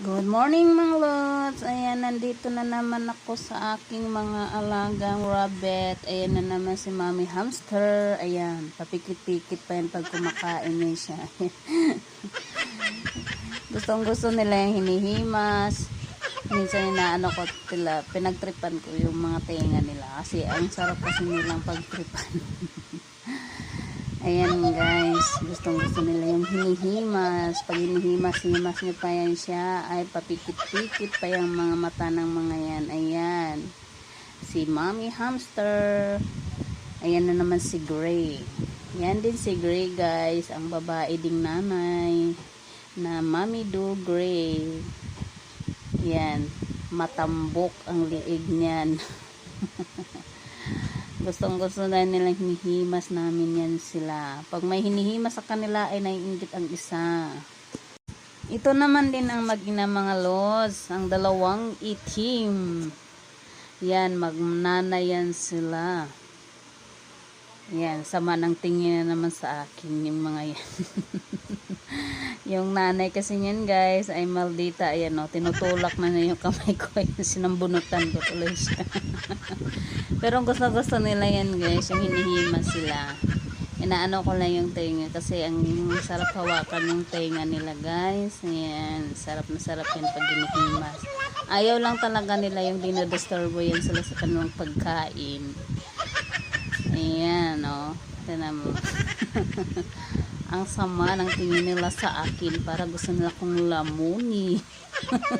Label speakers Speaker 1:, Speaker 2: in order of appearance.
Speaker 1: Good morning mga lods. Ayan, nandito na naman ako sa aking mga alagang rabbit. Ayan na naman si Mami Hamster. Ayan, papikit-pikit pa yan pag kumakain niya siya. Gustong gusto nila yung hinihimas. Minsan inaano ko tila, pinagtripan ko yung mga tenga nila. Kasi ang sarap kasi nilang pagtripan. Ayan guys, gustong gusto nila yung hinihimas. Pag hinihimas-himas nyo pa yan siya, ay papikit-pikit pa yung mga mata ng mga yan. Ayan. Si Mommy Hamster. Ayan na naman si Gray. Yan din si Gray guys, ang babae ding nanay na Mommy Do Gray. Yan. Matambok ang liig niyan. Gustong gusto na nilang hinihimas namin yan sila. Pag may hinihimas sa kanila ay naiingit ang isa. Ito naman din ang magina mga los. Ang dalawang itim. Yan, magnanay yan sila. Yan, sama ng tingin na naman sa akin yung mga yan. yung nanay kasi niyan guys ay maldita. Ayan o, tinutulak na niya yung kamay ko. Ayan, sinambunutan ko tuloy siya. Pero gusto gusto nila yan guys, yung hinihimas sila. Inaano ko lang yung tenga kasi ang sarap hawakan yung tenga nila guys. Ayan, sarap na sarap yan pag hinihimas. Ayaw lang talaga nila yung dinodisturbo yan sila sa kanilang pagkain. Ayan, o. Oh. Tinan mo. ang sama ng tingin nila sa akin para gusto nila kong lamuni.